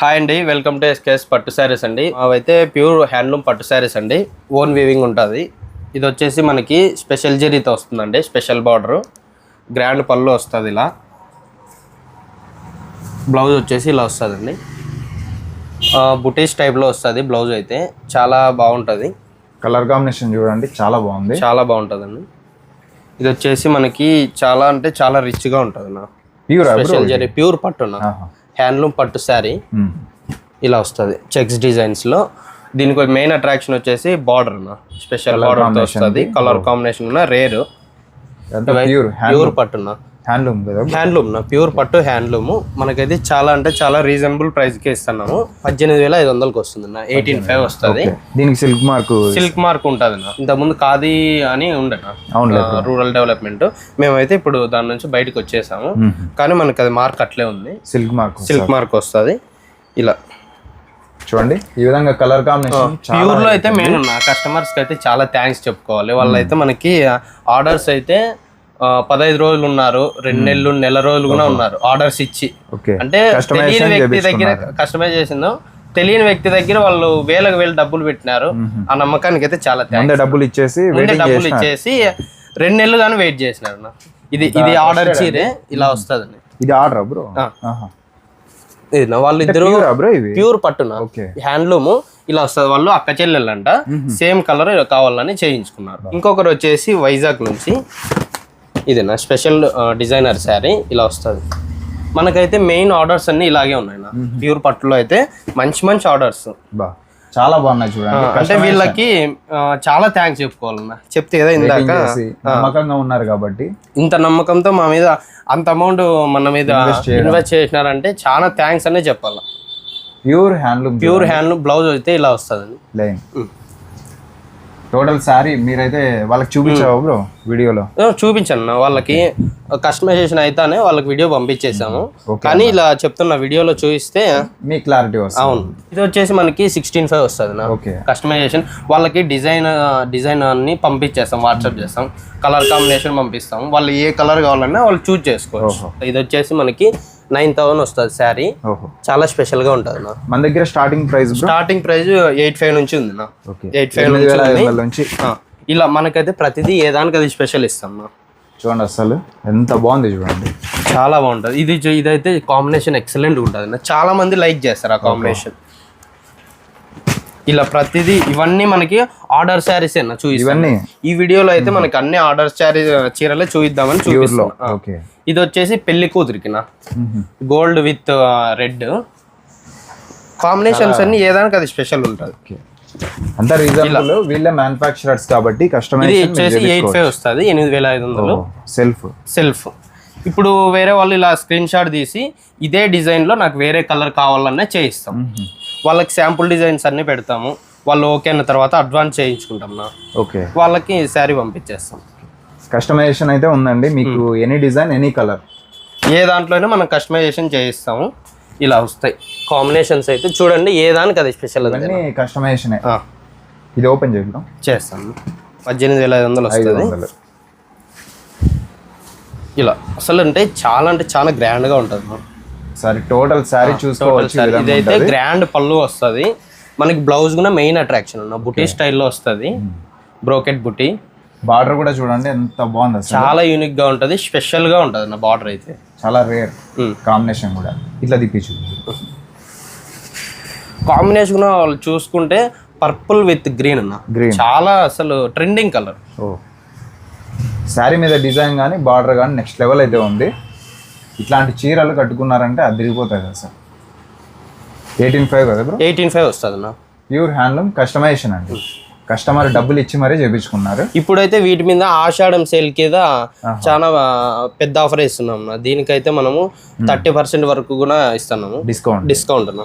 Hi అండి welcome to SKS పట్టు శారీస్ అండి. అవైతే ప్యూర్ హ్యాండ్లూమ్ పట్టు శారీస్ అండి. ఓన్ వీవింగ్ ఉంటుంది. ఇది వచ్చేసి మనకి స్పెషల్ జరీతో వస్తుందండి స్పెషల్ బార్డర్. గ్రాండ్ పళ్ళు వస్తుంది ఇలా. బ్లౌజ్ వచ్చేసి ఇలా వస్తుందండి. బుటీస్ టైప్లో వస్తుంది బ్లౌజ్ అయితే. చాలా బాగుంటుంది. కలర్ కాంబినేషన్ చూడండి చాలా బాగుంది. చాలా బాగుంటుందండి. ఇది వచ్చేసి మనకి చాలా అంటే చాలా రిచ్గా ఉంటుంది నా ప్యూర్ స్పెషల్ జరీ ప్యూర్ పట్టున? హ్యాండ్లూమ్ పట్టు శారీ. ఇలా వస్తుంది. చెక్స్ డిజైన్స్లో. దీనికి మెయిన్ అట్రాక్షన్ వచ్చేసి బార్డర్ స్పెషల్ బార్డర్ వస్తుంది. కలర్ కాంబినేషన్ ఉన్న రేర్. ప్యూర్ ప్యూర్ పట్టున హ్యాండ్లూమ్ కదా? హ్యాండ్లూమ్ నా ప్యూర్ పట్టు హ్యాండ్లూమ్ మనకైతే చాలా అంటే చాలా రీజనబుల్ ప్రైస్కి ఇస్తున్నాము. పద్దెనిమిది వేల ఐదు వందలకి వస్తుంది నా ఎయిటీన్ ఫైవ్ వస్తుంది. దీనికి సిల్క్ మార్క్ సిల్క్ మార్క్ ఉంటుంది నా. ఇంతకుముందు ఖాదీ అని ఉండే అవునులే. రూరల్ డెవలప్మెంట్ మేమైతే ఇప్పుడు దాని నుంచి బయటకు వచ్చేసాము. కానీ మనకి అది మార్క్ అట్లే ఉంది. సిల్క్ మార్క్ సిల్క్ మార్క్ వస్తుంది. ఇలా. చూడండి ఈ విధంగా కలర్ కాంబినేషన్ ప్యూర్లో అయితే మెయిన్ ఉన్నా. కస్టమర్స్కి అయితే చాలా థ్యాంక్స్ చెప్పుకోవాలి. వాళ్ళైతే మనకి ఆర్డర్స్ అయితే పదహైదు రోజులు ఉన్నారు రెండు నెలలు నెల రోజులు కూడా ఉన్నారు ఆర్డర్స్ ఇచ్చి. అంటే తెలియని వ్యక్తి దగ్గర కస్టమైజ్ చేసిందో తెలియని వ్యక్తి దగ్గర వాళ్ళు వేలకు వేలు డబ్బులు పెట్టినారు. ఆ నమ్మకానికి అయితే చాలా డబ్బులు ఇచ్చేసి డబ్బులు ఇచ్చేసి రెండు నెలలు కానీ వెయిట్ చేసినారు అన్న. ఇది ఇది ఆర్డర్ చీరే ఇలా వస్తుంది ఇది ఆర్డర్ బ్రో? వాళ్ళు ఇద్దరు ప్యూర్ పట్టున హ్యాండ్లూమ్ ఇలా వస్తుంది. వాళ్ళు అక్క చెల్లెళ్ళంట. సేమ్ కలర్ కావాలని చేయించుకున్నారు. ఇంకొకరు వచ్చేసి వైజాగ్ నుంచి. ఇది నా స్పెషల్ డిజైనర్ శారీ ఇలా వస్తుంది. మనకైతే మెయిన్ ఆర్డర్స్ అన్ని ఇలాగే ఉన్నాయి నా ప్యూర్ పట్టులో అయితే మంచి మంచి ఆర్డర్స్ చాలా బాగున్నాయి చూడండి. అంటే వీళ్ళకి చాలా థ్యాంక్స్ చెప్పుకోవాలన్నా. చెప్తే కదా ఇందాక. నమ్మకంగా ఉన్నారు కాబట్టి. ఇంత నమ్మకంతో మా మీద అంత అమౌంట్ మన మీద ఇన్వెస్ట్ చేసినారంటే చాలా థ్యాంక్స్ అనే చెప్పాలి. Pure handloom pure hand blouse అయితే ఇలా వస్తుంది లైన్ టోటల్ శారీ మీరైతే వాళ్ళకి చూపించావు బ్రో వీడియోలో? చూపించాను. వాళ్ళకి కస్టమైజేషన్ అయితేనే వాళ్ళకి వీడియో పంపించేసాము. కానీ ఇలా చెప్తున్న వీడియోలో చూపిస్తే మీ క్లారిటీ వస్తుంది. అవును. ఇది వచ్చేసి మనకి సిక్స్టీన్ ఫైవ్ వస్తుంది నా కస్టమైజేషన్. వాళ్ళకి డిజైన్ డిజైన్ అన్ని పంపించేస్తాం వాట్సాప్ చేస్తాం. కలర్ కాంబినేషన్ పంపిస్తాం. వాళ్ళు ఏ కలర్ కావాలన్నా వాళ్ళు చూజ్ చేసుకోవచ్చు. ఇది వచ్చేసి మనకి నైన్ థౌసండ్ వస్తుంది శారీ. చాలా స్పెషల్గా ఉంటుంది నా మన దగ్గర starting price starting price eight five నుంచి ఉంది నా ఎయిట్ ఫైవ్ నుంచి ఇలా మనకైతే ప్రతిదీ ఏ దానికి అది స్పెషల్ ఇస్తాం నా చూడండి అసలు ఎంత బాగుంది చూడండి. చాలా బాగుంటుంది. ఇది ఇదైతే కాంబినేషన్ ఎక్సలెంట్ ఉంటుంది చాలా మంది లైక్ చేస్తారు ఆ కాంబినేషన్ ఇలా ప్రతిదీ ఇవన్నీ మనకి ఆర్డర్ శారీస్ అన్న చూపిస్తాను. ఇవన్నీ? ఈ వీడియోలో అయితే మనకి అన్ని ఆర్డర్ శారీ చీరలే చూపిద్దామని ఓకే. ఇది వచ్చేసి పెళ్ళి కూతురికి నా గోల్డ్ విత్ రెడ్. కాంబినేషన్స్ అన్ని ఏదానికి అది స్పెషల్ ఉంటుంది. ఓకే. అంతా రీజనబుల్. వీళ్ళే మ్యానుఫ్యాక్చరర్స్ కాబట్టి ఇది కస్టమైజేషన్ వచ్చేసి ఎయిట్ ఫైవ్ వస్తుంది ఎనిమిది వేల ఐదు వందలు. సెల్ఫ్. సెల్ఫ్. ఇప్పుడు వేరే వాళ్ళు ఇలా స్క్రీన్ షాట్ తీసి ఇదే డిజైన్లో నాకు వేరే కలర్ కావాలన్నా చేయిస్తాం. వాళ్ళకి శాంపుల్ డిజైన్స్ అన్ని పెడతాము. వాళ్ళు ఓకే అన్న తర్వాత అడ్వాన్స్ చేయించుకుంటాం నా ఓకే. వాళ్ళకి శారీ పంపించేస్తాం. కస్టమైజేషన్ అయితే ఉందండి. మీకు ఎనీ డిజైన్ ఎనీ కలర్? ఏ దాంట్లోనే మనం కస్టమైజేషన్ చేయిస్తాము. ఇలా వస్తాయి. కాంబినేషన్స్ అయితే చూడండి ఏ దానికి అది స్పెషల్ కస్టమైజేషన్. ఇది ఓపెన్ చేద్దాం. చేస్తాము పద్దెనిమిది వేల ఐదు వందలు వస్తుంది. ఇలా. అసలు అంటే చాలా అంటే చాలా గ్రాండ్గా ఉంటుంది. సరే టోటల్ శారీ చూసుకోవచ్చు ఇదైతే. గ్రాండ్ పళ్ళు వస్తుంది. మనకి బ్లౌజ్ కూడా మెయిన్ అట్రాక్షన్ ఉన్న బుటీ స్టైల్లో వస్తుంది. బ్రోకెట్ బుటీ. బార్డర్ కూడా చూడండి ఎంత బాగుంది చాలా యూనిక్గా ఉంటది. స్పెషల్గా ఉంటది నా బార్డర్ అయితే. చాలా రేర్ Hmm. కాంబినేషన్ కూడా. ఇట్లా తిప్పించు. కాంబినేషన్ కూడా వాళ్ళు చూసుకుంటే పర్పుల్ విత్ గ్రీన్ అన్న. Green. చాలా అసలు ట్రెండింగ్ కలర్ శారీ మీద డిజైన్ కానీ బార్డర్ కానీ నెక్స్ట్ లెవెల్ అయితే ఉంది. ఇట్లాంటి చీరలు కట్టుకున్నారంటే అది తిరిగిపోతుంది కదా సార్. ఎయిటీన్ ఫైవ్ కదా బ్రో? ఎయిటీన్ ఫైవ్ వస్తుంది అన్న. ప్యూర్ హ్యాండ్లూమ్ కస్టమైజేషన్ అండి. కస్టమర్ డబ్బులు ఇచ్చి మరీ చేపించుకున్నారు. ఇప్పుడైతే వీటి మీద ఆషాఢం సేల్ కింద చాలా పెద్ద ఆఫర్ ఇస్తున్నాం అన్న. దీనికైతే మనము థర్టీ పర్సెంట్ వరకు కూడా ఇస్తున్నాము. డిస్కౌంట్ డిస్కౌంట్ అన్న.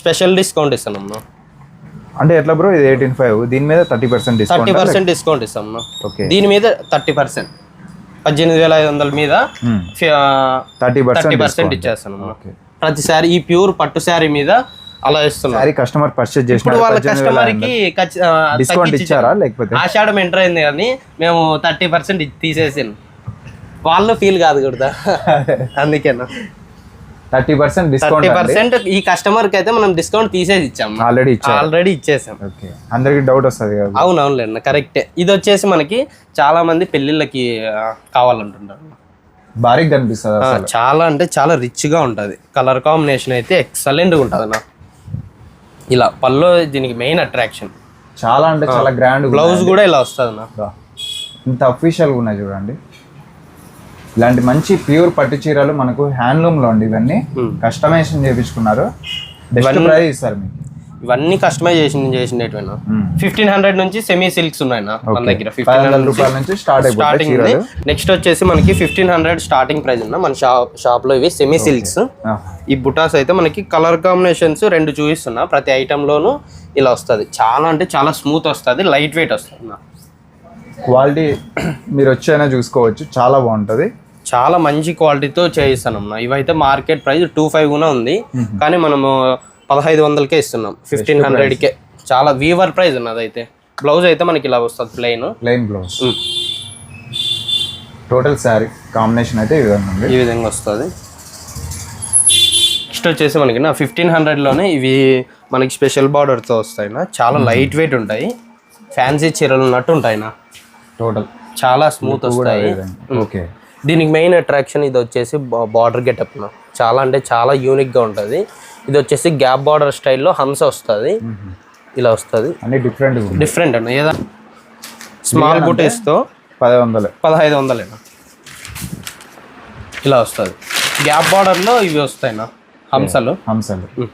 స్పెషల్ డిస్కౌంట్ ఇస్తున్నాం అంటే ఎట్లా బ్రో ఇది ఎయిటీన్ ఫైవ్ దీని మీద thirty percent thirty discount percent discount ఇస్తాం ఓకే దీని మీద థర్టీ పర్సెంట్. పద్దెనిమిది వేల ఐదు వందల మీద థర్టీ థర్టీ పర్సెంట్ ఇచ్చేస్తాను ప్రతిసారి ఈ ప్యూర్ పట్టు శారీ మీద అలా ఇస్తున్నాం శారీ కస్టమర్ పర్చేజ్ చేసిన వాళ్ళ కస్టమర్కి డిస్కౌంట్ ఇచ్చారా లేకపోతే? ఆషాఢం ఎంటర్ అయింది కానీ మేము థర్టీ పర్సెంట్ తీసేసాను. వాళ్ళు ఫీల్ కాదు కూడా. అందుకేనా? Thirty percent discount thirty percent ఈ కస్టమర్కి అయితే మనం డిస్కౌంట్ తీసేసి ఇచ్చాం ఆల్రెడీ ఆల్రెడీ ఇచ్చేసాం. ఓకే అందరికి డౌట్ వస్తుంది కదా. అవునవునులేండి కరెక్టే ఇది వచ్చేసి మనకి చాలా మంది పెళ్ళిళ్ళకి కావాలంటుంటారు. భారీగా కనిపిస్తుంది చాలా అంటే చాలా రిచ్గా ఉంటది. కలర్ కాంబినేషన్ అయితే ఎక్సలెంట్గా ఉంటది నా ఇలా పళ్ళు దీనికి మెయిన్ అట్రాక్షన్ చాలా అంటే చాలా గ్రాండ్ బ్లౌజ్ కూడా ఇలా వస్తుంది నా ఇంత అఫీషియల్గా ఉన్నాయి చూడండి. ఇలాంటి మంచి ప్యూర్ పట్టు చీరలు మనకు హ్యాండ్లూమ్లో అండి ఇవన్నీ. కస్టమైజేషన్ చేపించుకున్నారు. బెస్ట్ ప్రైస్ ఇస్తారు మీకు. ఇవన్నీ కస్టమైజేషన్ చేసినట్టువైనా మ్మ్. ఫిఫ్టీన్ హండ్రెడ్ నుంచి సెమీ సిల్క్స్ ఉన్నాయి మన దగ్గర. ఫిఫ్టీన్ వందల రూపాయల నుంచి స్టార్టింగ్ నెక్స్ట్ వచ్చేసి మనకి ఫిఫ్టీన్ హండ్రెడ్ స్టార్టింగ్ ప్రైస్ ఉన్న మన షాప్ షాప్లో ఇవి సెమీ సిల్క్స్. ఆ, ఈ బుటాస్ అయితే మనకి కలర్ కాంబినేషన్స్ రెండు చూపిస్తున్నా. ప్రతి item లోను ఇలా వస్తుంది. చాలా అంటే చాలా స్మూత్ వస్తుంది లైట్ వెయిట్ వస్తుంది. క్వాలిటీ మీరు వచ్చైనా చూసుకోవచ్చు. చాలా బాగుంటది. చాలా మంచి క్వాలిటీతో చేయిస్తాను అన్న ఇవైతే మార్కెట్ ప్రైస్ టూ ఫైవ్ కూడా ఉంది. కానీ మనము పదహైదు వందలకే ఇస్తున్నాం. ఫిఫ్టీన్ హండ్రెడ్కే. చాలా వీవర్ ప్రైస్ ఉన్నది అయితే. బ్లౌజ్ అయితే మనకి ఇలా వస్తుంది plain plain blouse total sari combination అయితే ఈ విధంగా ఉంది. ఈ విధంగా వస్తుంది. నెక్స్ట్ వచ్చేసి మనకి నా ఫిఫ్టీన్ హండ్రెడ్లోనే ఇవి మనకి స్పెషల్ బార్డర్తో వస్తాయి నా చాలా లైట్ వెయిట్ ఉంటాయి. ఫ్యాన్సీ చీరలు ఉన్నట్టు ఉంటాయి నా టోటల్ చాలా స్మూత్ వస్తాయి. ఓకే దీనికి మెయిన్ అట్రాక్షన్ ఇది వచ్చేసి బార్డర్ గెటప్ చాలా అంటే చాలా యూనిక్గా ఉంటుంది. ఇది వచ్చేసి గ్యాప్ బార్డర్ స్టైల్లో హంస వస్తుంది. ఇలా వస్తుంది. అన్ని డిఫరెంట్ డిఫరెంట్ అన్న. ఏదా స్మాల్ బుటీస్తో పది వందలు. పదహైదు వందలేనా ఇలా వస్తుంది. గ్యాప్ బార్డర్లో ఇవి వస్తాయినా హంసలు. హంసలు.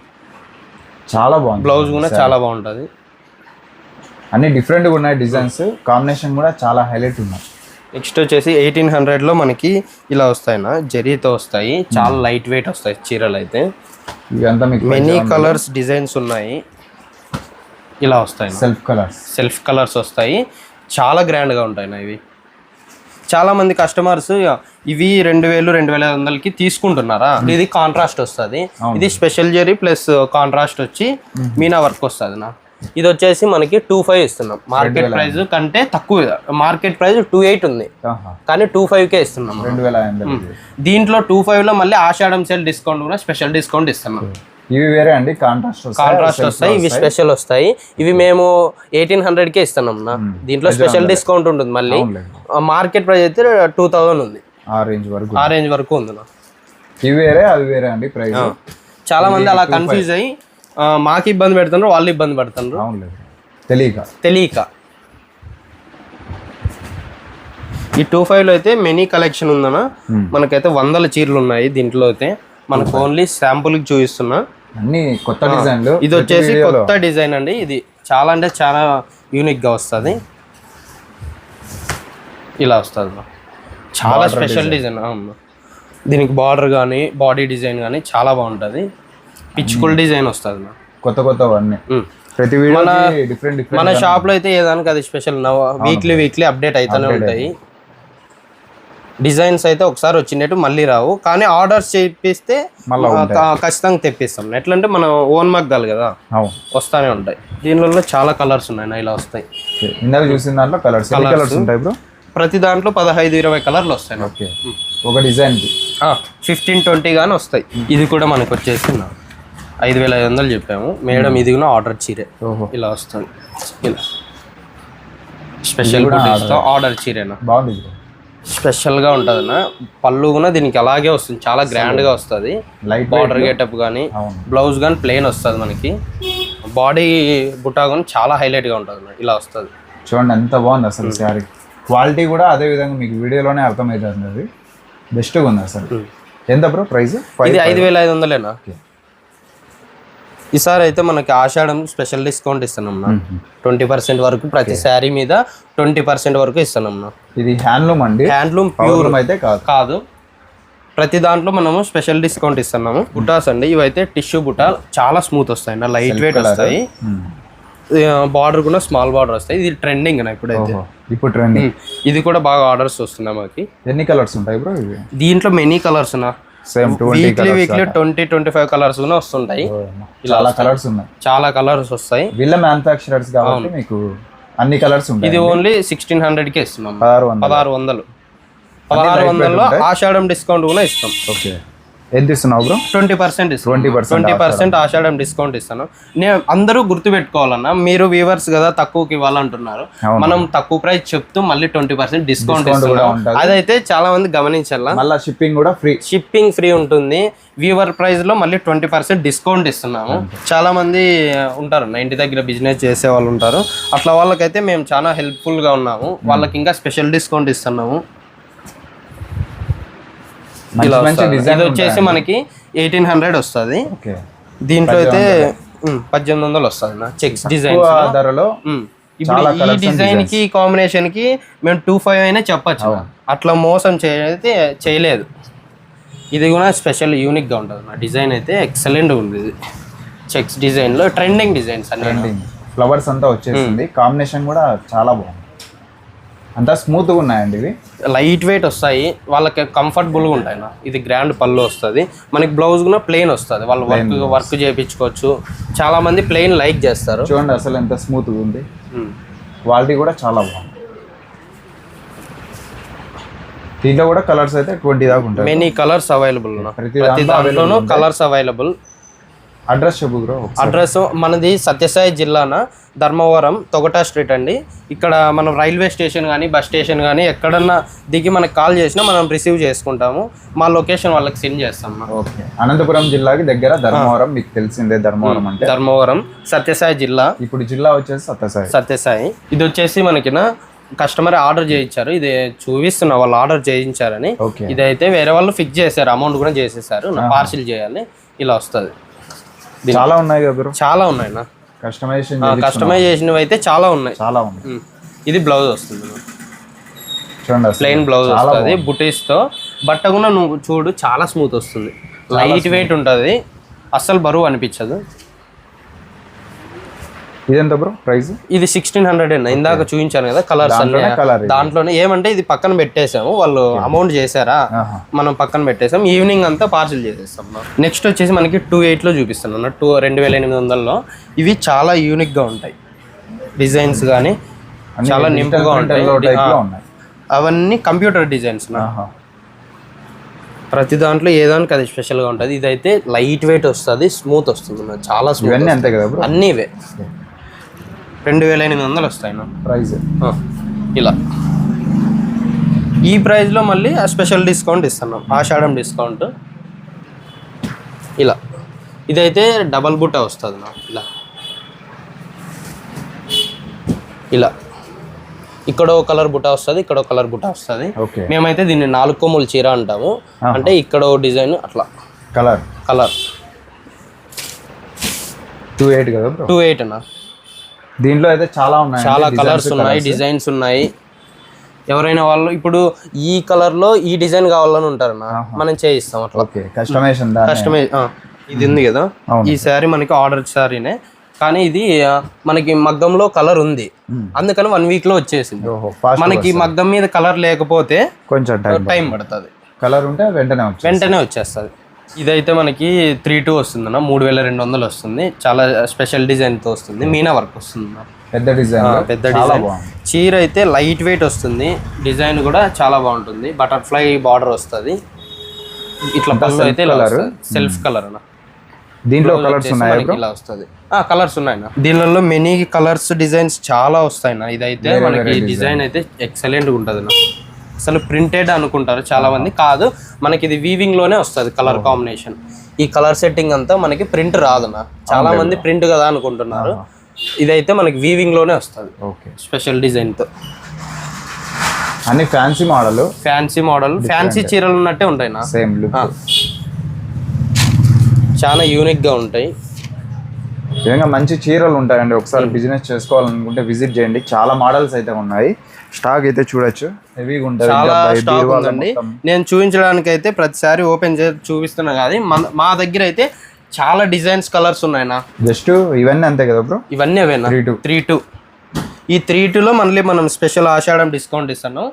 చాలా బాగుంది. బ్లౌజ్ కూడా చాలా బాగుంటుంది. అన్ని డిఫరెంట్గా ఉన్నాయి. డిజైన్స్ కాంబినేషన్ కూడా చాలా హైలైట్ ఉన్నాయి. నెక్స్ట్ వచ్చేసి ఎయిటీన్ హండ్రెడ్లో మనకి ఇలా వస్తాయినా జరీతో వస్తాయి. చాలా లైట్ వెయిట్ వస్తాయి చీరలు అయితే. మెనీ కలర్స్ డిజైన్స్ ఉన్నాయి. ఇలా వస్తాయి సెల్ఫ్ కలర్స్ సెల్ఫ్ కలర్స్ వస్తాయి. చాలా గ్రాండ్గా ఉంటాయి ఇవి. చాలా మంది కస్టమర్స్ ఇవి రెండు వేలు రెండు వేల ఐదు వందలకి తీసుకుంటున్నారా? ఇది కాంట్రాస్ట్ వస్తుంది. ఇది స్పెషల్ జెరీ ప్లస్ కాంట్రాస్ట్ వచ్చి మీనా వర్క్ వస్తుంది నా ఇది వచ్చేసి మనకి టూ ఫైవ్ ఇస్తున్నాం. మార్కెట్ ప్రైస్ కంటే తక్కువ మార్కెట్ ప్రైస్ టూ ఎయిట్ ఉంది. కానీ టూ కే ఇస్తున్నాం రెండు వేల దీంట్లో టూ లో మళ్ళీ ఆషాఢం సేల్ డిస్కౌంట్ కూడా స్పెషల్ డిస్కౌంట్ ఇస్తున్నాం. ఇవి వేరే అండి కాంట్రాస్ట్ కాంట్రాస్ట్ వస్తాయి ఇవి స్పెషల్ వస్తాయి. ఇవి మేము ఎయిటీన్ హండ్రెడ్ కే ఇస్తున్నాం నా దీంట్లో స్పెషల్ డిస్కౌంట్ ఉంటుంది మళ్ళీ. మార్కెట్ ప్రైస్ అయితే టూ థౌజండ్ ఉంది. ఆ రేంజ్ వరకు ఆ రేంజ్ వరకు ఉంది ఇవి వేరే అవి వేరే అండి ప్రైస్ చాలా మంది అలా కన్ఫ్యూజ్ అయ్యి మాకు ఇబ్బంది పెడుతున్నారు వాళ్ళు ఇబ్బంది పడుతున్నారు అవునులేదు తెలియక. తెలియక. ఈ టూ లో అయితే మెనీ కలెక్షన్ ఉందన్న. మనకైతే వందల చీరలు ఉన్నాయి దీంట్లో అయితే. మనకు ఓన్లీ శాంపుల్కి చూపిస్తున్నా. అన్ని కొత్త డిజైన్లు. ఇది వచ్చేసి కొత్త డిజైన్ అండి. ఇది చాలా అంటే చాలా యూనిక్గా వస్తుంది. ఇలా వస్తుంది చాలా స్పెషల్ డిజైన్ అవును. దీనికి బార్డర్ కానీ బాడీ డిజైన్ కానీ చాలా బాగుంటుంది. పిచ్చుకుల్ డిజైన్ వస్తుంది కొత్త కొత్త ప్రతి వీడియో డిఫరెంట్ డిఫరెంట్ మన షాప్లో అయితే ఏదానికి అది స్పెషల్ వీక్లీ వీక్లీ అప్డేట్ అవుతూనే ఉంటాయి. డిజైన్స్ అయితే ఒకసారి వచ్చినట్టు మళ్ళీ రావు. కానీ ఆర్డర్స్ చేపిస్తే ఖచ్చితంగా తెప్పిస్తాం. ఎట్లంటే మనం ఓన్ మగ్గాలి కదా వస్తానే ఉంటాయి. దీనిలో చాలా కలర్స్ ఉన్నాయి. ఇలా వస్తాయి. ఇందాక చూసిన దాంట్లో కలర్స్ కలర్స్ ఉంటాయి బ్రో? ప్రతి దాంట్లో పదహైదు ఇరవై కలర్లు వస్తాయి ఒక డిజైన్ ఫిఫ్టీన్ ట్వంటీ కానీ వస్తాయి. ఇది కూడా మనకు వచ్చేసి ఐదు వేల ఐదు వందలు చెప్పాము. మేడం ఇది కూడా ఆర్డర్ చీరే. ఇలా వస్తుంది. ఇలా. Special order. చీరేనా? బాగుంది స్పెషల్గా ఉంటుంది అన్న పళ్ళు కూడా దీనికి అలాగే వస్తుంది. చాలా గ్రాండ్గా వస్తుంది. లైట్ బార్డర్ గెటప్ కానీ బ్లౌజ్ కానీ ప్లెయిన్ వస్తుంది మనకి. బాడీ బుట్టా కానీ చాలా హైలైట్గా ఉంటుంది అన్న ఇలా వస్తుంది. చూడండి ఎంత బాగుంది అసలు శారీ. క్వాలిటీ కూడా అదే విధంగా మీకు వీడియోలోనే అర్థమవుతుంది బెస్ట్గా ఉంది అసలు. ఎంత బ్రో ప్రైస్? ఇది ఐదు వేల ఐదు వందలేనా? ఈసారి అయితే మనకి ఆషాఢం స్పెషల్ డిస్కౌంట్ ఇస్తున్నాం ట్వంటీ పర్సెంట్ వరకు ప్రతి శారీ మీద ట్వంటీ పర్సెంట్ వరకు ఇస్తున్నాం ఇది హ్యాండ్లూమ్ అండి? హ్యాండ్లూమ్ ప్యూర్ అయితే కాదు. ప్రతి దాంట్లో మనము స్పెషల్ డిస్కౌంట్ ఇస్తున్నాము. బుటాస్ అండి ఇవైతే టిష్యూ బుటా చాలా స్మూత్ వస్తాయి. లైట్ వెయిట్ వస్తాయి. బార్డర్ కూడా స్మాల్ బార్డర్ వస్తాయి. ఇది ట్రెండింగ్ నా ఇప్పుడైతే. ఇప్పుడు ట్రెండ్ ఇది కూడా బాగా ఆర్డర్స్ వస్తున్నాయి మనకి ఎన్ని కలర్స్ ఉంటాయి బ్రో దీంట్లో మెనీ కలర్స్ నా same weekly weekly twenty twenty five colours కూడా వస్తుంటాయి. చాలా కలర్స్ ఉన్నాయి. చాలా కలర్స్ వస్తాయి. వీళ్ళ మ్యానుఫ్యాక్చరర్స్ కాబట్టి మీకు అన్ని కలర్స్ ఉంటాయి ఇది ఓన్లీ సిక్స్టీన్ హండ్రెడ్కి ఇస్తున్నాం. పదహారు వందలు. పదహారు వందలు. పదహారు వందల్లో ఆషాఢం డిస్కౌంట్ కూడా ఇస్తాం. ఓకే. ఎంత ఇస్తున్నావు బ్రో? ట్వంటీ పర్సెంట్ ఇస్తాను 20% ట్వంటీ పర్సెంట్ ఆషాఢం. డిస్కౌంట్ ఇస్తాను. నేను అందరూ గుర్తు పెట్టుకోవాలన్నా మీరు వ్యూవర్స్ కదా తక్కువకి ఇవ్వాలంటున్నారు. మనం తక్కువ ప్రైస్ చెప్తూ మళ్ళీ ట్వంటీ పర్సెంట్ డిస్కౌంట్ ఇస్తున్నాం. అదైతే చాలా మంది గమనించాల? మళ్ళీ షిప్పింగ్ కూడా ఫ్రీ షిప్పింగ్ ఫ్రీ ఉంటుంది. వ్యూవర్ ప్రైస్లో మళ్ళీ ట్వంటీ పర్సెంట్ డిస్కౌంట్ ఇస్తున్నాము. చాలా మంది ఉంటారు. నా ఇంటి దగ్గర బిజినెస్ చేసే వాళ్ళు ఉంటారు. అట్లా వాళ్ళకైతే మేము చాలా హెల్ప్ఫుల్గా ఉన్నాము. వాళ్ళకి ఇంకా స్పెషల్ డిస్కౌంట్ ఇస్తున్నాము. ఇలా ఇది వచ్చేసి మనకి ఎయిటీన్ హండ్రెడ్ వస్తుంది. ఓకే. దీంట్లో అయితే పద్దెనిమిది వందలు వస్తుంది చెక్స్. డిజైన్ ధరలో ఇప్పుడు ఈ డిజైన్కి కాంబినేషన్కి మేము టూ ఫైవ్ అయినా చెప్పచ్చు. అట్లా మోసం చేయైతే చేయలేదు. ఇది కూడా స్పెషల్ యూనిక్గా ఉంటుంది నా డిజైన్ అయితే. ఎక్సలెంట్ ఉంది ఇది. చెక్స్ డిజైన్లో ట్రెండింగ్ డిజైన్స్ అన్ని. ట్రెండింగ్ ఫ్లవర్స్ అంతా వచ్చేసింది. కాంబినేషన్ కూడా చాలా బాగుంది. అంతా స్మూత్గా ఉన్నాయండి ఇవి. లైట్ వెయిట్ వస్తాయి. వాళ్ళకి కంఫర్టబుల్గా ఉంటాయి ఇది గ్రాండ్ పళ్ళు వస్తుంది. మనకి బ్లౌజ్ కూడా ప్లెయిన్ వస్తుంది. వాళ్ళు వర్క్ వర్క్ చేయించుకోవచ్చు. చాలా మంది ప్లెయిన్ లైక్ చేస్తారు. చూడండి అసలు ఎంత స్మూత్గా ఉంది. క్వాలిటీ కూడా చాలా బాగుంది. దీంట్లో కూడా కలర్స్ అయితే ట్వంటీ దాకా ఉంటాయి. మెనీ కలర్స్ అవైలబుల్ ప్రతి దాంట్లోనూ కలర్స్ అవైలబుల్ అడ్రస్ చెప్పు బ్రో అడ్రస్ మనది సత్యసాయి జిల్లాన ధర్మవరం తొగటా స్ట్రీట్ అండి. ఇక్కడ మనం రైల్వే స్టేషన్ కానీ బస్ స్టేషన్ కానీ ఎక్కడన్నా దిగి మనకి కాల్ చేసినా మనం రిసీవ్ చేసుకుంటాము. మా లొకేషన్ వాళ్ళకి సెండ్ చేస్తాం. ఓకే. అనంతపురం జిల్లాకి దగ్గర ధర్మవరం మీకు తెలిసిందే ధర్మవరం అంటే. ధర్మవరం సత్యసాయి జిల్లా. ఇప్పుడు జిల్లా వచ్చేసి సత్యసాయి. సత్యసాయి. ఇది వచ్చేసి మనకిన కస్టమర్ ఆర్డర్ చేయించారు. ఇది చూపిస్తున్నా వాళ్ళు ఆర్డర్ చేయించారని. ఇదైతే వేరే వాళ్ళు ఫిక్స్ చేశారు. అమౌంట్ కూడా చేసేసారు. పార్సిల్ చేయాలి. ఇలా వస్తుంది. చాలా ఉన్నాయి కదా చాలా ఉన్నాయి నా. కస్టమైజేషన్ కస్టమైజ్ చేసినవి అయితే చాలా ఉన్నాయి. చాలా ఉమ్. ఇది బ్లౌజ్ వస్తుంది ప్లెయిన్ బ్లౌజ్ వస్తుంది బుటీస్తో బట్ట కూడా నువ్వు చూడు చాలా స్మూత్ వస్తుంది. లైట్ వెయిట్ ఉంటుంది. అస్సలు బరువు అనిపించదు. ఇదెంత బ్రో ప్రైస్? ఇది సిక్స్టీన్ హండ్రెడ్ అండి. ఇందాక చూపించాను కదా కలర్స్ అన్ని. దాంట్లోనే కలర్ దాంట్లోనే ఏమంటే ఇది పక్కన పెట్టేసాము వాళ్ళు అమౌంట్ చేశారా. మనం పక్కన పెట్టేసాం ఈవినింగ్ అంతా పార్సిల్ చేసేస్తాం నెక్స్ట్ వచ్చేసి మనకి టూ ఎయిట్లో చూపిస్తున్నాను. టూ రెండు వేల ఎనిమిది వందల్లో ఇవి చాలా యూనిక్గా ఉంటాయి. డిజైన్స్ కానీ చాలా నింపుగా ఉంటాయి. అవన్నీ కంప్యూటర్ డిజైన్స్. ప్రతి దాంట్లో ఏ దానికి అది స్పెషల్గా ఉంటుంది. ఇదైతే లైట్ వెయిట్ వస్తుంది స్మూత్ వస్తుంది. చాలా స్మూత్ అన్నీ ఇవే. రెండు వేల ఎనిమిది వందలు వస్తాయి ఆ, ఇలా. ఈ ప్రైస్లో మళ్ళీ ఆ స్పెషల్ డిస్కౌంట్ ఇస్తున్నాం. ఆషాఢం డిస్కౌంట్. ఇలా. ఇదైతే డబల్ బుట్ట వస్తుంది నాకు ఇలా. ఇలా. ఇక్కడ ఒక కలర్ బుట్ట వస్తుంది ఇక్కడ ఒక కలర్ బుట్ట వస్తుంది. మేమైతే దీన్ని నాలుగు కొమ్ములు చీర అంటాము. అంటే ఇక్కడ డిజైన్ అట్లా. కలర్. కలర్. టూ ఎయిట్ కదా టూ ఎయిట్ అన్న. దీంట్లో అయితే చాలా ఉన్నాయి చాలా కలర్స్ ఉన్నాయి డిజైన్స్ ఉన్నాయి. ఎవరైనా వాళ్ళు ఇప్పుడు ఈ కలర్లో ఈ డిజైన్ కావాలని ఉంటారన్న మనం చేయిస్తాం అట్లా. ఓకే కస్టమైజేషన్ దాని కస్టమైజ్ ఇది ఉంది కదా. ఈ శారీ మనకి ఆర్డర్ శారీనే కానీ ఇది మనకి మగ్గంలో కలర్ ఉంది. అందుకని వన్ వీక్లో వచ్చేసింది. మనకి మగ్గం మీద కలర్ లేకపోతే కొంచెం టైం పడుతుంది. కలర్ ఉంటే వెంటనే వెంటనే వచ్చేస్తుంది. ఇదైతే మనకి త్రీ టూ వస్తుందన్న మూడు వేల రెండు వందలు వస్తుంది. చాలా స్పెషల్ డిజైన్తో వస్తుంది. మీనా వర్క్ వస్తుంది అన్న. పెద్ద డిజైన్ పెద్ద డిజైన్ చీర అయితే లైట్ వెయిట్ వస్తుంది. డిజైన్ కూడా చాలా బాగుంటుంది. బటర్ఫ్లై బార్డర్ వస్తుంది. ఇట్లా పళ్ళు అయితే సెల్ఫ్ కలర్ అన్న. దీంట్లో కలర్స్ ఉన్నాయి ఇలా వస్తుంది. కలర్స్ ఉన్నాయి దీనిలో మెనీ కలర్స్ డిజైన్స్ చాలా వస్తాయి ఇదైతే మనకి డిజైన్ అయితే ఎక్సలెంట్ ఉంటుంది నా అసలు ప్రింటెడ్ అనుకుంటారు చాలా మంది కాదు మనకి ఇది వీవింగ్లోనే వస్తుంది కలర్ కాంబినేషన్ ఈ కలర్ సెట్టింగ్ అంతా మనకి ప్రింట్ రాదునా చాలా మంది ప్రింట్ కదా అనుకుంటున్నారు. ఇదైతే మనకి వీవింగ్లోనే వస్తుంది. ఓకే. స్పెషల్ డిజైన్తో. అన్ని fancy model fancy model fancy చీరలు ఉన్నట్టే ఉంటాయి నా. సేమ్. చాలా యూనిక్గా ఉంటాయి. నిజంగా మంచి చీరలు ఉంటాయండి. ఒకసారి బిజినెస్ చేసుకోవాలనుకుంటే విజిట్ చేయండి. చాలా మోడల్స్ అయితే ఉన్నాయి. స్టాక్ అయితే చూడొచ్చు. హెవీగా ఉంటుంది. చాలా స్టాక్ ఉందండి. నేను చూపించడానికి అయితే ప్రతిసారి ఓపెన్ చేసి చూపిస్తున్నా కానీ మా దగ్గర అయితే చాలా డిజైన్స్ కలర్స్ ఉన్నాయన్నా. జస్ట్ ఇవన్నీ అంతే కదా బ్రో? ఇవన్నీ అవేనా త్రీ టూ త్రీ టూ ఈ త్రీ టూలో మళ్ళీ మనం స్పెషల్ ఆషాఢం డిస్కౌంట్ ఇస్తాను.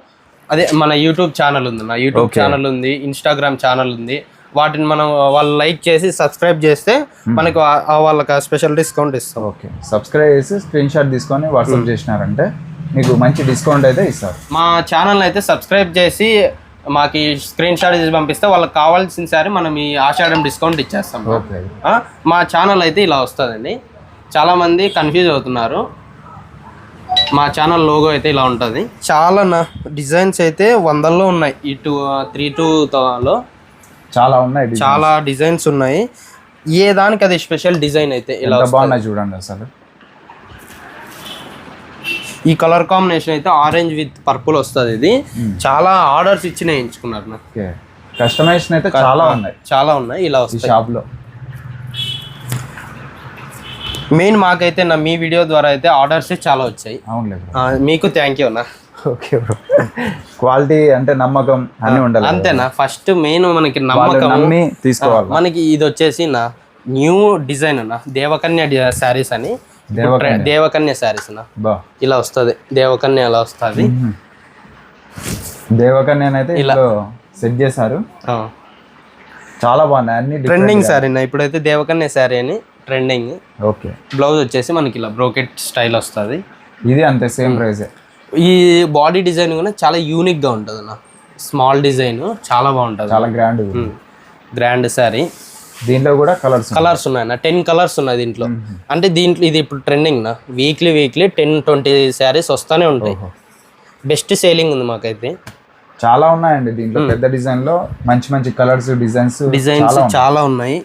అదే మన యూట్యూబ్ ఛానల్ ఉంది. నా యూట్యూబ్ ఛానల్ ఉంది ఇన్స్టాగ్రామ్ ఛానల్ ఉంది. వాటిని మనం వాళ్ళు లైక్ చేసి సబ్స్క్రైబ్ చేస్తే మనకు ఆ- ఆ వాళ్ళకి స్పెషల్ డిస్కౌంట్ ఇస్తాం. ఓకే సబ్స్క్రైబ్ చేసి స్క్రీన్ షాట్ తీసుకొని వాట్సాప్ చేసినారంటే మీకు మంచి డిస్కౌంట్ అయితే ఇస్తారు. మా ఛానల్ అయితే సబ్స్క్రైబ్ చేసి మాకు స్క్రీన్ షాట్ చేసి పంపిస్తే వాళ్ళకి కావాల్సిన సారీ మనం ఈ ఆషాఢం డిస్కౌంట్ ఇచ్చేస్తాం. ఓకే. మా ఛానల్ అయితే ఇలా వస్తుందండి. చాలామంది కన్ఫ్యూజ్ అవుతున్నారు. మా ఛానల్ లోగో అయితే ఇలా ఉంటుంది. చాలా నా డిజైన్స్ అయితే వందల్లో ఉన్నాయి. ఈ టూ త్రీ టూ లో చాలా ఉన్నాయి. చాలా డిజైన్స్ ఉన్నాయి. ఏ దానికి అది స్పెషల్ డిజైన్ అయితే ఇలా. బాగున్నాయి చూడండి అసలు. ఈ కలర్ కాంబినేషన్ అయితే ఆరెంజ్ విత్ పర్పుల్ వస్తుంది ఇది. చాలా ఆర్డర్స్ ఇచ్చి ఎంచుకున్నారు నాకు. కస్టమైజేషన్ అయితే చాలా ఉన్నాయి. చాలా ఉన్నాయి ఇలా వస్తాయి. షాప్లో. మెయిన్ మాకైతే నా మీ వీడియో ద్వారా అయితే ఆర్డర్స్ చాలా వచ్చాయి. మీకు థ్యాంక్ యూ అన్న. ఓకే బ్రో క్వాలిటీ అంటే నమ్మకం అన్ని ఉండాలి అంతేనా? ఫస్ట్ మెయిన్ మనకి నమ్మకం. నమ్మి తీసుకోవాలి? మనకి ఇది వచ్చేసి నా న్యూ డిజైన్ అన్న. దేవకన్య శారీస్ అని. దేవకన్య. శారీస్ ఇలా వస్తుంది. దేవకన్య ఎలా వస్తుంది. దేవకన్యనైతే ఇంట్లో సెట్ చేశారు. చాలా బాగున్నాయి. అన్ని ట్రెండింగ్ శారీ ఇప్పుడైతే దేవకన్య శారీ అని ట్రెండింగ్ ఓకే. బ్లౌజ్ వచ్చేసి మనకి ఇలా బ్రోకెట్ స్టైల్ వస్తుంది. ఇది అంతే సేమ్ ప్రైజే ఈ బాడీ డిజైన్ కూడా చాలా యూనిక్గా ఉంటుంది అన్న స్మాల్ డిజైన్ చాలా బాగుంటుంది. చాలా గ్రాండ్ గ్రాండ్ శారీ దీంట్లో కూడా కలర్స్ కలర్స్ ఉన్నాయి నా టెన్ కలర్స్ ఉన్నాయి దీంట్లో. అంటే దీంట్లో ఇది ఇప్పుడు ట్రెండింగ్ నా. Weekly weekly ten twenty saris వస్తూనే ఉంటాయి. బెస్ట్ సేలింగ్ ఉంది మాకైతే. చాలా ఉన్నాయండి దీంట్లో. పెద్ద డిజైన్లో మంచి మంచి కలర్స్ డిజైన్స్ డిజైన్స్ చాలా ఉన్నాయి.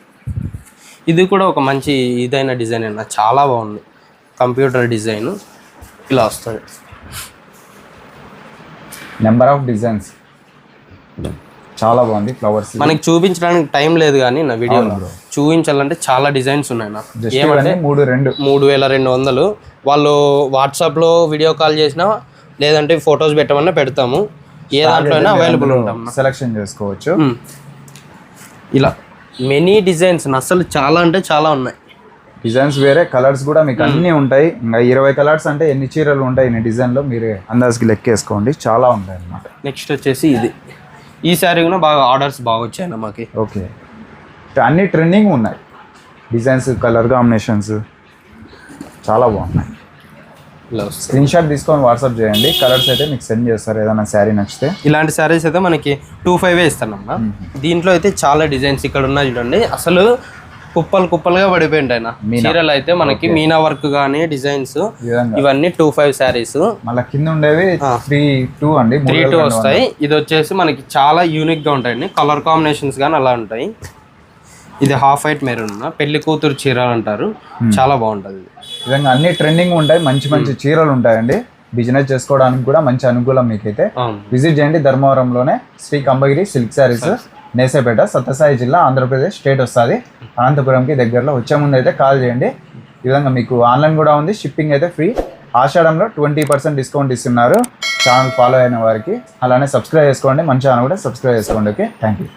ఇది కూడా ఒక మంచి ఇదైన డిజైన్ అన్న. చాలా బాగుంది. కంప్యూటర్ డిజైన్ ఇలా వస్తుంది. నెంబర్ ఆఫ్ డిజైన్స్ చాలా బాగుంది ఫ్లవర్స్ మనకి చూపించడానికి టైం లేదు కానీ నా వీడియోలో చూపించాలంటే చాలా డిజైన్స్ ఉన్నాయి నా. ఇవన్నీ మూడు రెండు. మూడు వేల రెండు వందలు. వాళ్ళు వాట్సాప్లో వీడియో కాల్ చేసినా లేదంటే ఫొటోస్ పెట్టమన్నా పెడతాము. ఏ దాంట్లో అయినా అవైలబుల్ ఉంటాం సెలెక్షన్ చేసుకోవచ్చు. ఇలా. మెనీ డిజైన్స్ అసలు చాలా అంటే చాలా ఉన్నాయి. డిజైన్స్ వేరే కలర్స్ కూడా మీకు అన్ని ఉంటాయి. ఇంకా ఇరవై కలర్స్ అంటే ఎన్ని చీరలు ఉంటాయి ఎన్ని డిజైన్లో మీరు అందాజుకి లెక్కేసుకోండి. చాలా ఉంటాయి అన్నమాట నెక్స్ట్ వచ్చేసి ఇది. ఈ శారీ కూడా బాగా ఆర్డర్స్ బాగా వచ్చాయి మాకి. ఓకే. అన్ని ట్రెండింగ్ ఉన్నాయి. డిజైన్స్ కలర్ కాంబినేషన్స్ చాలా బాగున్నాయి. స్క్రీన్ షాట్ తీసుకొని వాట్సాప్ చేయండి. కలర్స్ అయితే మీకు సెండ్ చేస్తారు. ఏదైనా శారీ నచ్చితే. ఇలాంటి శారీస్ అయితే మనకి టూ ఫైవ్ ఇస్తానమ్మా. దీంట్లో అయితే చాలా డిజైన్స్ ఇక్కడ ఉన్నాయి చూడండి. అసలు కుప్పలు కుప్పలుగా పడిపోయి ఉంటాయి నా చీరలు అయితే మనకి మీనా వర్క్ కానీ డిజైన్స్ ఇవన్నీ టూ ఫైవ్ శారీస్. మళ్ళీ కింద ఉండేవి త్రీ టూ అండి త్రీ టూ. వస్తాయి. ఇది వచ్చేసి మనకి చాలా యూనిక్గా ఉంటాయండి. కలర్ కాంబినేషన్స్ కానీ అలా ఉంటాయి. ఇది హాఫ్ వైట్ మెరూన్ పెళ్ళి కూతురు చీరలు అంటారు. చాలా బాగుంటుంది. విధంగా అన్ని ట్రెండింగ్ ఉంటాయి. మంచి మంచి చీరలు ఉంటాయండి. బిజినెస్ చేసుకోవడానికి కూడా మంచి అనుకూలం మీకైతే. విజిట్ చేయండి ధర్మవరంలోనే. శ్రీ కంబగిరి సిల్క్ శారీస్. నేసేపేట సత్యసాయి జిల్లా ఆంధ్రప్రదేశ్ స్టేట్ వస్తుంది. అనంతపురంకి దగ్గరలో వచ్చే ముందు అయితే కాల్ చేయండి. ఈ విధంగా మీకు ఆన్లైన్ కూడా ఉంది. షిప్పింగ్ అయితే ఫ్రీ. ఆషాఢంలో ట్వంటీ పర్సెంట్ డిస్కౌంట్ ఇస్తున్నారు. ఛానల్ ఫాలో అయిన వారికి అలానే సబ్స్క్రైబ్ చేసుకోండి. మన ఛానల్ కూడా సబ్స్క్రైబ్ చేసుకోండి. ఓకే? Thank you